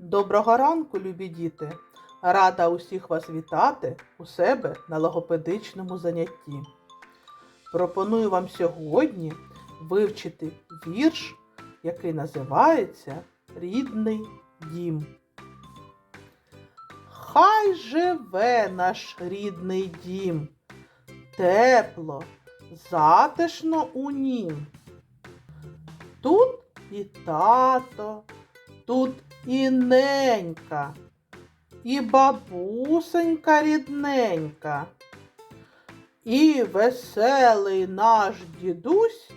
Доброго ранку, любі діти! Рада усіх вас вітати у себе на логопедичному занятті. Пропоную вам сьогодні вивчити вірш, який називається Рідний дім. Хай живе наш рідний дім, тепло, затишно у нім. Тут і тато, тут і ненька, і бабусенька рідненька, і веселий наш дідусь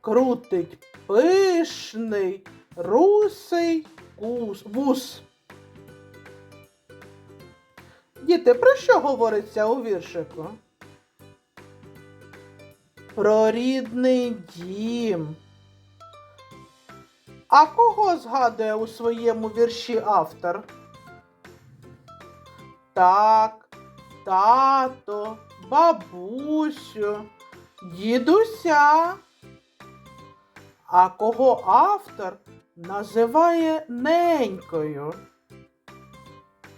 крутить пишний русий вус. Діти, про що говориться у віршику? Про рідний дім. А кого згадує у своєму вірші автор? Так, тато, бабусю, дідуся. А кого автор називає ненькою?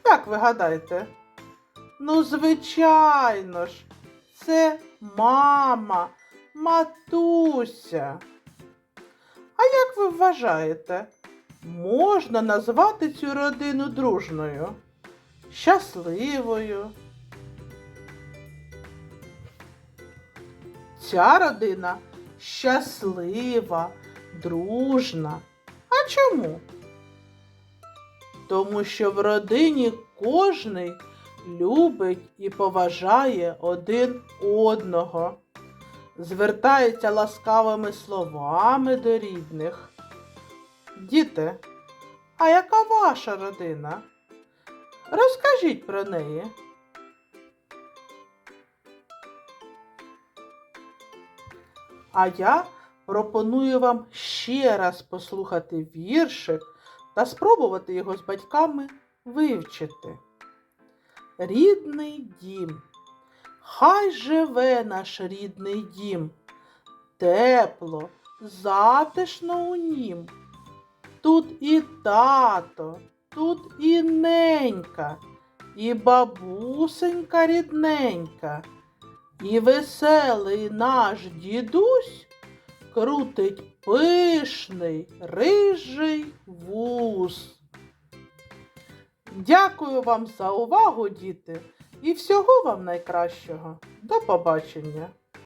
Як ви гадаєте? Ну, звичайно ж, це мама, матуся. А як ви вважаєте, можна назвати цю родину дружною, щасливою? Ця родина щаслива, дружна. А чому? Тому що в родині кожний любить і поважає один одного звертається ласкавими словами до рідних. Діти, а яка ваша родина? Розкажіть про неї. А я пропоную вам ще раз послухати віршик та спробувати його з батьками вивчити. Рідний дім. Хай живе наш рідний дім, тепло, затишно у нім. Тут і тато, тут і ненька, і бабусенька рідненька, і веселий наш дідусь крутить пишний рижий вус. Дякую вам за увагу, діти, і всього вам найкращого. До побачення!